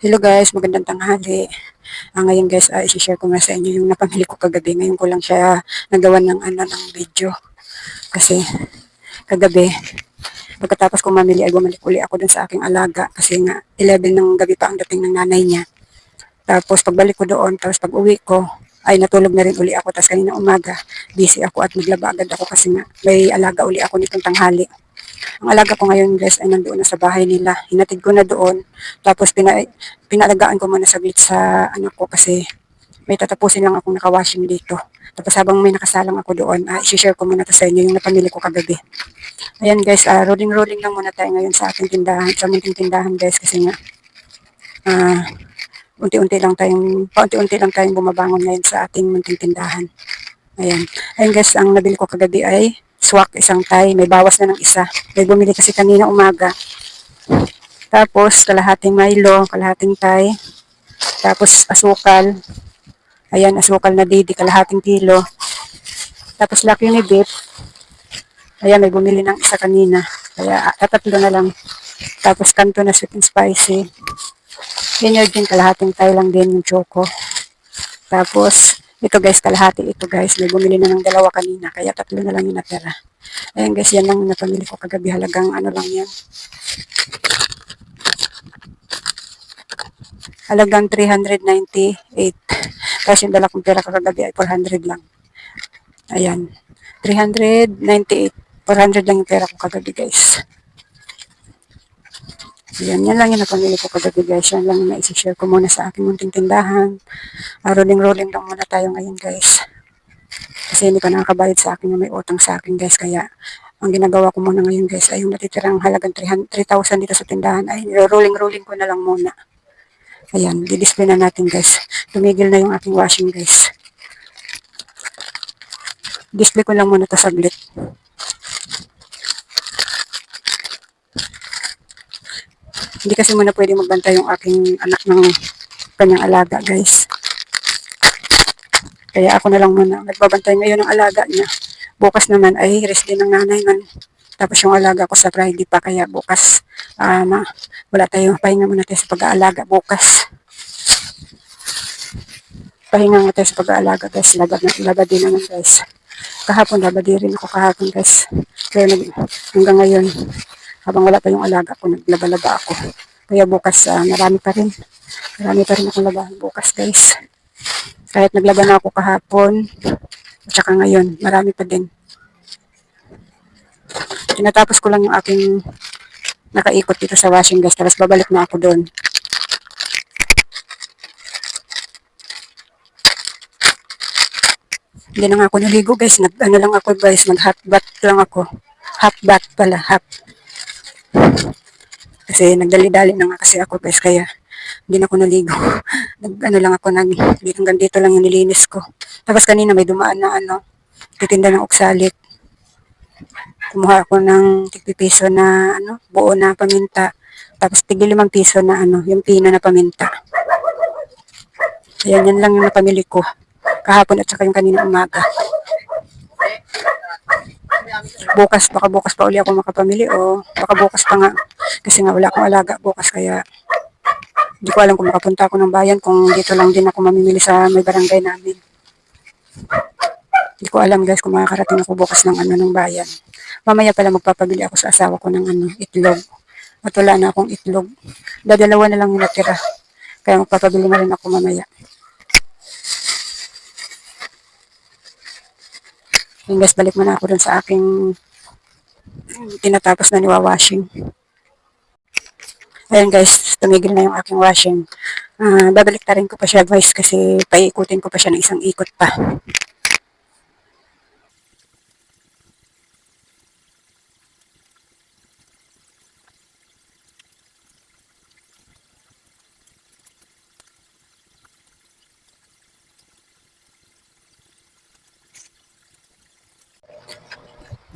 Hello guys, magandang tanghali. Ah, ngayon guys, ay share ko nga sa inyo yung napamili ko kagabi. Ngayon ko lang siya nagawa ng ano ng video. Kasi kagabi, pagkatapos ko mamili ay bumalik uli ako dun sa aking alaga. Kasi nga 11 ng gabi pa ang dating ng nanay niya. Tapos pagbalik ko doon, tapos pag uwi ko, ay natulog na rin uli ako. Tapos kanina umaga, busy ako at naglaba agad ako kasi nga may alaga uli ako nitong tanghali. Ang alaga ko ngayon guys ay nandoon na sa bahay nila. Hinatid ko na doon. Tapos pina, pinalagaan ko muna saglit sa anak ko kasi may tatapusin lang akong nakawashing dito. Tapos habang may nakasalang ako doon, uh, isi-share ko muna to sa inyo yung napamili ko kagabi. Ayan guys, uh, rolling-rolling lang muna tayo ngayon sa ating tindahan, sa munting tindahan guys kasi nga uh, unti-unti lang tayong, paunti-unti lang tayong bumabangon ngayon sa ating munting tindahan. Ayan. Ayan guys, ang nabili ko kagabi ay swak isang tay. May bawas na ng isa. May bumili kasi kanina umaga. Tapos, kalahating Milo, kalahating tay. Tapos, asukal. Ayan, asukal na didi, kalahating kilo. Tapos, laki ni beef. Ayan, may bumili ng isa kanina. Kaya, tatatlo na lang. Tapos, kanto na sweet and spicy. Yun yun din, kalahating tay lang din yung choco. Tapos, ito guys, kalahati ito guys. May bumili na ng dalawa kanina. Kaya tatlo na lang yung natira. Ayan guys, yan lang napamili ko kagabi. Halagang ano lang yan. Halagang 398. Tapos yung dala kong pera kagabi ay 400 lang. Ayan. 398. 400 lang yung pera ko kagabi guys. Yan, yan lang yung napamili ko kagabi guys. Yan lang yung naisishare ko muna sa aking munting tindahan. Uh, rolling-rolling lang muna tayo ngayon guys. Kasi hindi pa nakakabayad sa akin yung may utang sa akin guys. Kaya ang ginagawa ko muna ngayon guys ay yung natitirang halagang 3,000 dito sa tindahan ay rolling-rolling ko na lang muna. Ayan, di-display na natin guys. Tumigil na yung aking washing guys. Display ko lang muna to saglit. Hindi kasi muna pwede magbantay yung aking anak ng kanyang alaga, guys. Kaya ako na lang muna nagbabantay ngayon ng alaga niya. Bukas naman ay rest din ng nanay man. Tapos yung alaga ko sa Friday pa, kaya bukas uh, ma, wala tayong pahinga muna tayo sa pag-aalaga bukas. Pahinga nga tayo sa pag-aalaga guys. Labad, na, labad din naman guys. Kahapon labad din rin ako kahapon guys. Kaya hanggang ngayon habang wala pa yung alaga ko, naglaba-laba ako. Kaya bukas, uh, marami pa rin. Marami pa rin akong labahan bukas, guys. Kahit naglaba na ako kahapon, at saka ngayon, marami pa din. Tinatapos ko lang yung aking nakaikot dito sa washing guys, tapos babalik na ako doon. Hindi na nga ako naligo guys, nag, ano lang ako guys, mag hot bath lang ako. Hot bath pala, hot kasi nagdali-dali na nga kasi ako guys, kaya hindi na ako naligo. Nag, ano lang ako, nag, hanggang dito lang yung nilinis ko. Tapos kanina may dumaan na ano, titinda ng oksalit. Kumuha ako ng tigpipiso na ano, buo na paminta. Tapos tigil limang piso na ano, yung pino na paminta. Ayan, yan lang yung napamili ko. Kahapon at saka yung kanina umaga bukas, baka bukas pa uli ako makapamili o baka bukas pa nga kasi nga wala akong alaga bukas kaya hindi ko alam kung makapunta ako ng bayan kung dito lang din ako mamimili sa may barangay namin. Hindi ko alam guys kung makakarating ako bukas ng ano ng bayan. Mamaya pala magpapabili ako sa asawa ko ng ano, itlog. At wala na akong itlog. Dadalawa na lang natira. Kaya magpapabili na rin ako mamaya. Yung guys, balik mo na ako dun sa aking tinatapos na niwa-washing. Ayan guys, tumigil na yung aking washing. Uh, babalik ta rin ko pa siya guys kasi paikutin ko pa siya ng isang ikot pa.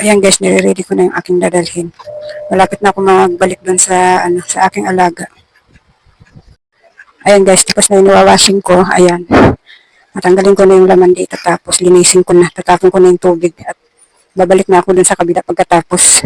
Ayan guys, nire-ready ko na yung aking dadalhin. Malapit na ako magbalik doon sa, ano, sa aking alaga. Ayan guys, tapos na yung washing ko. Ayan. Matanggalin ko na yung laman dito tapos linisin ko na. Tatapon ko na yung tubig at babalik na ako doon sa kabila pagkatapos.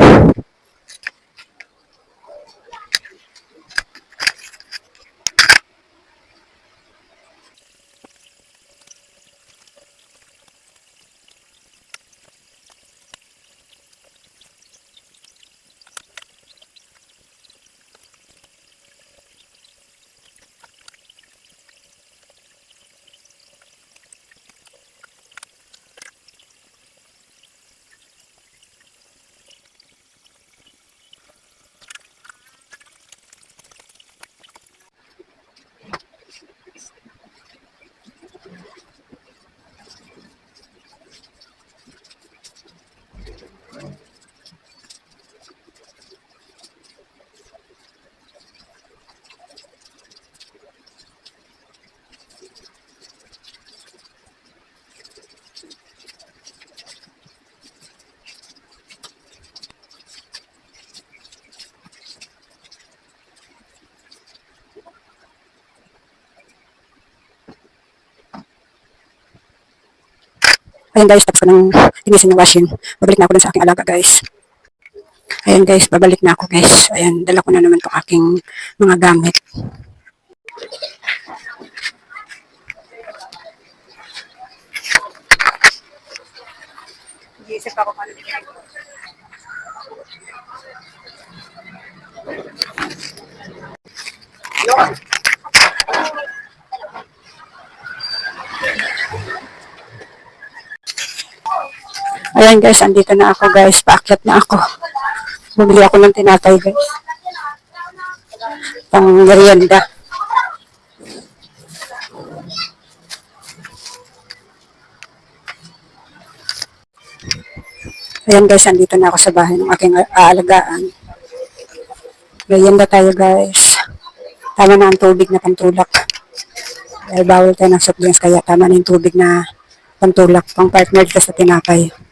Ayan guys, tapos ko nang linisin yung washing. Babalik na ako sa aking alaga guys. Ayan guys, babalik na ako guys. Ayan, dala ko na naman itong aking mga gamit. Isip ako paano Ayan guys, andito na ako guys. Paakyat na ako. Bumili ako ng tinapay guys. Pang merienda. Ayan guys, andito na ako sa bahay ng aking aalagaan. Merienda tayo guys. Tama na ang tubig na pantulak. Dahil bawal tayo ng soft drinks kaya tama na yung tubig na pantulak. Pang partner ka sa tinapay.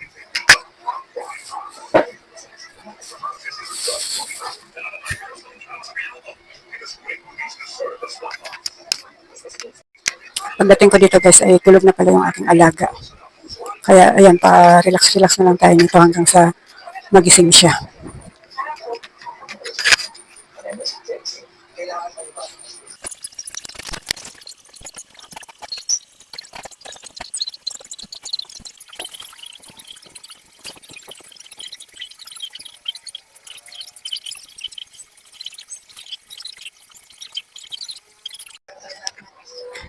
Pagdating ko dito guys ay tulog na pala yung aking alaga. Kaya ayan, pa-relax-relax na lang tayo nito hanggang sa magising siya.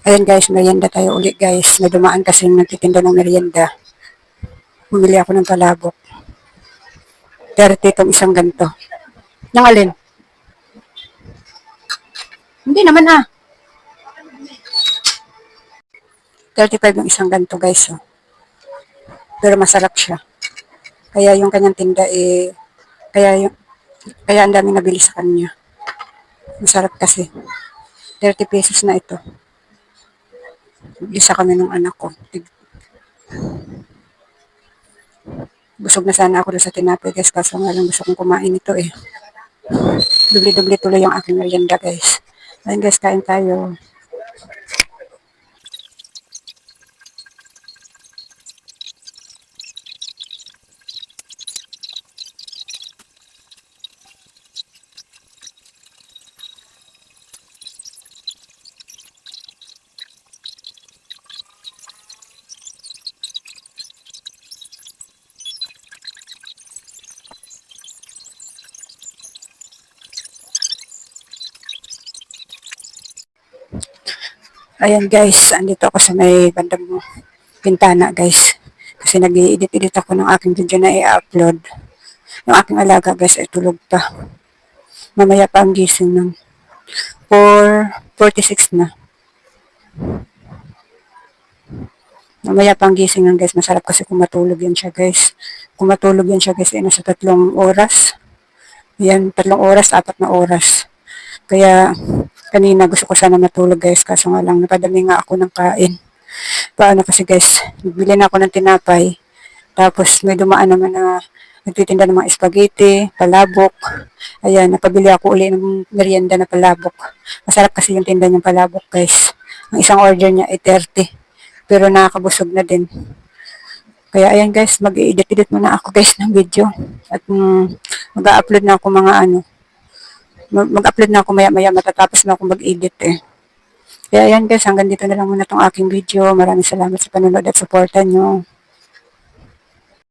Ayan guys, merienda tayo ulit guys. May dumaan kasi nagtitinda ng merienda. Bumili ako ng palabok. 30 itong isang ganito. Nang alin? Hindi naman ah. 35 yung isang ganito guys. Oh. Pero masarap siya. Kaya yung kanyang tinda eh, kaya yung, kaya ang dami nabili sa kanya. Masarap kasi. 30 pesos na ito. Isa kami ng anak ko. Busog na sana ako doon sa tinapay guys kaso nga lang gusto kong kumain ito eh. Dubli-dubli tuloy yung aking merienda guys. Ayun guys, kain tayo. Ayan guys, andito ako sa may bandang pintana guys. Kasi nag edit edit ako ng aking video na i-upload. Yung aking alaga guys ay tulog pa. Mamaya pa ang gising ng 4.46 na. Mamaya pa ang gising ng guys. Masarap kasi kung matulog yan siya guys. Kung matulog yan siya guys ay nasa tatlong oras. Yan, tatlong oras, apat na oras. Kaya kanina gusto ko sana matulog guys kaso nga lang napadami nga ako ng kain. Paano kasi guys, bili na ako ng tinapay. Tapos may dumaan naman na nagtitinda ng mga spaghetti, palabok. Ayan, napabili ako uli ng merienda na palabok. Masarap kasi yung tinda niyang palabok guys. Ang isang order niya ay 30. Pero nakakabusog na din. Kaya ayan guys, mag-edit-edit muna ako guys ng video. At mm, mag-upload na ako mga ano, mag-upload na ako maya-maya matatapos na ako mag-edit eh. Kaya ayan guys, hanggang dito na lang muna tong aking video. Maraming salamat sa panonood at suporta nyo.